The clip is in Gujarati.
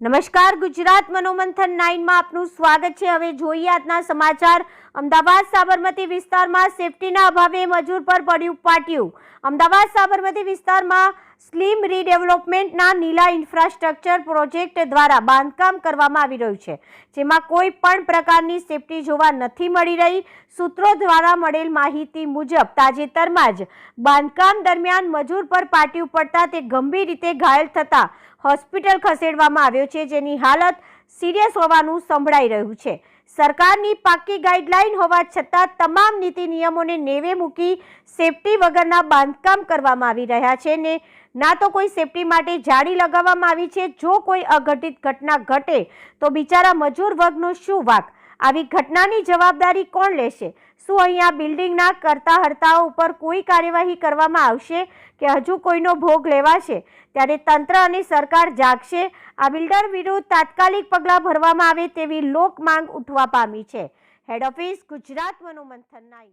નમસ્કાર, ગુજરાત મનોમંથન નાઇનમાં આપનું સ્વાગત છે. હવે જોઈએ આજના સમાચાર. અમદાવાદ સાબરમતી વિસ્તારમાં સેફટીના અભાવે મજૂર પર પડ્યું પાટિયું. અમદાવાદ સાબરમતી વિસ્તારમાં સ્લીમ રીડેવલપમેન્ટના નીલા ઇન્ફ્રાસ્ટ્રક્ચર પ્રોજેક્ટ દ્વારા બાંધકામ કરવામાં આવી રહ્યું છે, જેમાં કોઈ પણ પ્રકારની સેફટી જોવા નથી મળી રહી. સૂત્રો દ્વારા મળેલ માહિતી મુજબ, તાજેતરમાં જ બાંધકામ દરમિયાન મજૂર પર પાટિયું પડતા તે ગંભીર રીતે ઘાયલ થતા હોસ્પિટલ ખસેડવામાં આવ્યો છે, જેની હાલત સિરિયસ હોવાનું સંભળાઈ રહ્યું છે. સરકારની પાકી ગાઈડલાઈન હોવા છતાં તમામ નીતિ નિયમોને નેવે મૂકી સેફટી વગરના બાંધકામ કરવામાં આવી રહ્યા છે ને ના તો કોઈ સેફટી માટે જાળી લગાવવામાં આવી છે. જો કોઈ અઘટિત ઘટના ઘટે તો બિચારા મજૂર વર્ગનો શું વાક? આવી ઘટનાની જવાબદારી કોણ લેશે? શું અહીંયા બિલ્ડિંગના કરતા હર્તાઓ ઉપર કોઈ કાર્યવાહી કરવામાં આવશે કે હજુ કોઈનો ભોગ લેવાશે? ત્યારે તંત્ર અને સરકાર જાગશે. આ બિલ્ડર વિરુદ્ધ તાત્કાલિક પગલાં ભરવામાં આવે તેવી લોક માંગ ઉઠવા પામી છે. હેડ ઓફિસ ગુજરાત, મનોમંથન નાઈ